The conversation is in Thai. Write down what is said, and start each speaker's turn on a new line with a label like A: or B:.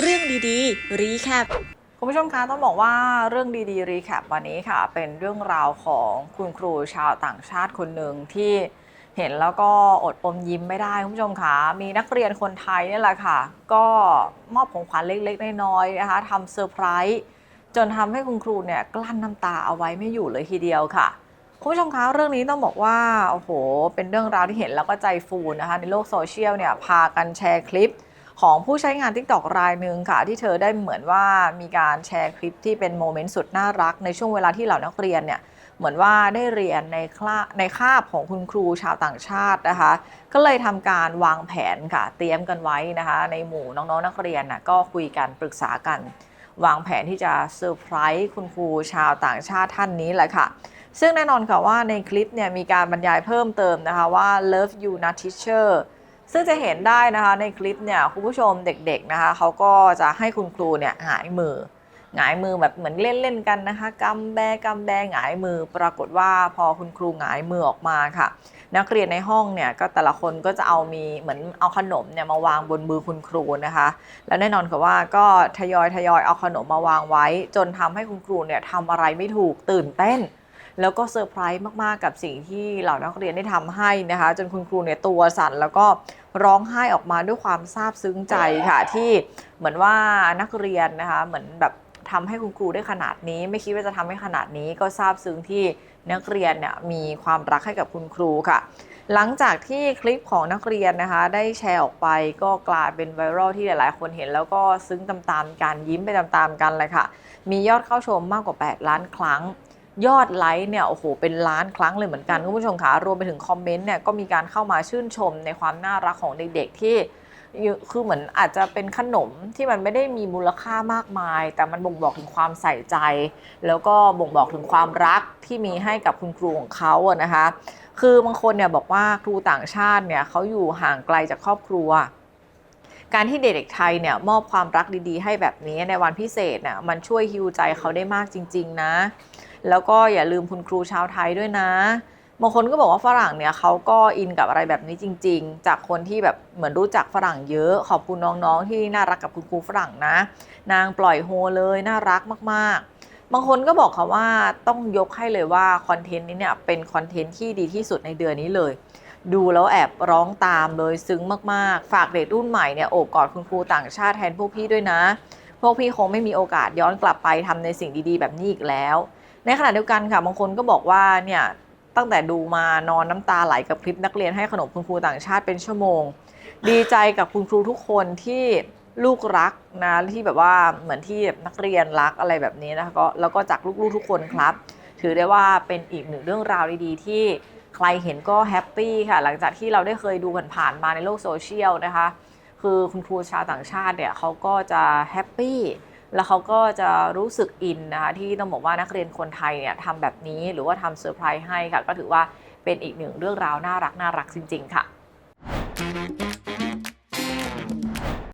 A: เรื่องดีๆ รีแคป
B: คุณผู้ชมคะต้องบอกว่าเรื่องดีๆ รีแคปวันนี้ค่ะ เป็นเรื่องราวของคุณครูชาวต่างชาติคนหนึ่งที่เห็นแล้วก็อดอมยิ้มไม่ได้คุณผู้ชมคะมีนักเรียนคนไทยนี่แหละค่ะ ก็มอบของขวัญเล็กๆ น้อยๆนะคะทำเซอร์ไพรส์จนทำให้คุณครูเนี่ยกลั้นน้ำตาเอาไว้ไม่อยู่เลยทีเดียวค่ะ คุณผู้ชมคะเรื่องนี้ต้องบอกว่าโอ้โห เป็นเรื่องราวที่เห็นแล้วก็ใจฟูนะคะในโลกโซเชียลเนี่ยพากันแชร์คลิปของผู้ใช้งาน TikTok รายหนึ่งค่ะ ที่เธอได้เหมือนว่ามีการแชร์คลิปที่เป็นโมเมนต์สุดน่ารัก ในช่วงเวลาที่เหล่านักเรียนเนี่ยเหมือนว่าได้เรียนในคลาในคาบของคุณครูชาวต่างชาตินะคะ ก็เลยทำการวางแผนค่ะ เตรียมกันไว้นะคะ ในหมู่น้องๆนักเรียนน่ะก็คุยกันปรึกษากัน วางแผนที่จะเซอร์ไพรส์คุณครูชาวต่างชาติท่านนี้แหละค่ะ ซึ่งแน่นอนค่ะว่าในคลิปเนี่ยมีการบรรยายเพิ่มเติมนะคะว่า love you not teacher ซึ่งจะเห็นได้นะคะในคลิปเนี่ยคุณผู้ชมเด็กๆนะคะเขาก็จะให้คุณครูเนี่ยหงายมือหงายมือแบบเหมือนเล่นๆกันนะคะกำแบกำแบหงายมือ ปรากฏว่าพอคุณครูหงายมือออกมาค่ะ นักเรียนในห้องเนี่ยก็แต่ละคนก็จะเอามีเหมือนเอาขนมเนี่ยมาวางบนมือคุณครูนะคะ แล้วแน่นอนค่ะว่าก็ทยอยทยอยเอาขนมมาวางไว้ จนทำให้คุณครูเนี่ยทำอะไรไม่ถูกตื่นเต้น แล้วก็เซอร์ไพรส์มากๆ กับสิ่งที่เหล่านักเรียนได้ทำให้นะคะ จนคุณครูเนี่ยตัวสั่นแล้วก็ร้องไห้ออกมาด้วยความซาบซึ้งใจค่ะ ที่เหมือนว่านักเรียนนะคะเหมือนแบบทำให้คุณครูได้ขนาดนี้ ไม่คิดว่าจะทำให้ขนาดนี้ก็ซาบซึ้งที่นักเรียนเนี่ยมีความรักให้กับคุณครูค่ะ หลังจากที่คลิปของนักเรียนนะคะ ได้แชร์ออกไปก็กลายเป็นไวรัลที่หลายๆ คนเห็นแล้วก็ซึ้งตามๆกันยิ้มไปตามๆกันเลยค่ะ มียอดเข้าชมมากกว่า 8 ล้านครั้ง ยอดไลค์เนี่ยโอ้โหเป็นล้านครั้งเลยเหมือนกันคุณผู้ชมคะรวมไปถึงคอมเมนต์เนี่ยก็มีการเข้ามาชื่นชมในความน่ารักของเด็กๆที่อยู่คือเหมือนอาจจะเป็นขนมที่มันไม่ได้มีมูลค่ามากมาย แต่มันบ่งบอกถึงความใส่ใจ แล้วก็บ่งบอกถึงความรักที่มีให้กับคุณครูของเขาอะนะคะ คือบางคนเนี่ยบอกว่าครูต่างชาติเนี่ยเขาอยู่ห่างไกลจากครอบครัว การที่เด็กๆไทยเนี่ยมอบความรักดีๆ ให้แบบนี้ในวันพิเศษน่ะมันช่วยฮิวใจเขาได้มากจริง ๆ นะ แล้วก็อย่าลืมคุณครูชาวไทยด้วยนะบางคนก็บอกว่าฝรั่งเนี่ยเขาก็อินกับอะไรแบบนี้จริง ๆ จากคนที่แบบเหมือนรู้จักฝรั่งเยอะ ขอบคุณน้องๆ ที่น่ารักกับคุณครูฝรั่งนะ นางปล่อยโฮเลยน่ารักมากๆ บางคนก็บอกค่ะว่าต้องยกให้เลยว่าคอนเทนต์นี้เนี่ยเป็นคอนเทนต์ที่ดีที่สุดในเดือนนี้เลย ดูแล้วแอบร้องตามเลยซึ้งมากๆ ฝากเด็กรุ่นใหม่เนี่ยโอบกอดคุณครูต่างชาติแทนพวกพี่ด้วยนะ พวกพี่คงไม่มีโอกาสย้อนกลับไปทำในสิ่งดีๆ แบบนี้อีกแล้ว ในขณะเดียวกันค่ะบางคนก็บอกว่าเนี่ยตั้งแต่ดูมานอนน้ำตาไหลกับคลิปนักเรียนให้ขนมคุณครูต่างชาติเป็นชั่วโมง ดีใจกับคุณครูทุกคนที่ลูกรักนะที่แบบว่าเหมือนที่นักเรียนรักอะไรแบบนี้นะคะก็แล้วก็จากลูกๆทุกคนครับ ถือได้ว่าเป็นอีกหนึ่งเรื่องราวดีๆที่ รเห็นก็แฮปปี้ค่ะ หลังจากที่เราได้เคยดูผ่านๆมาในโลกโซเชียลนะคะ คือคุณครูชาวต่างชาติเนี่ยเขาก็จะแฮปปี้แล้วเขาก็จะรู้สึกอินนะคะที่ต้องบอกว่านักเรียนคนไทยเนี่ยทำแบบนี้หรือว่าทำเซอร์ไพรส์ให้ค่ะ ก็ถือว่าเป็นอีกหนึ่งเรื่องราวน่ารักน่ารักจริง ๆ ค่ะ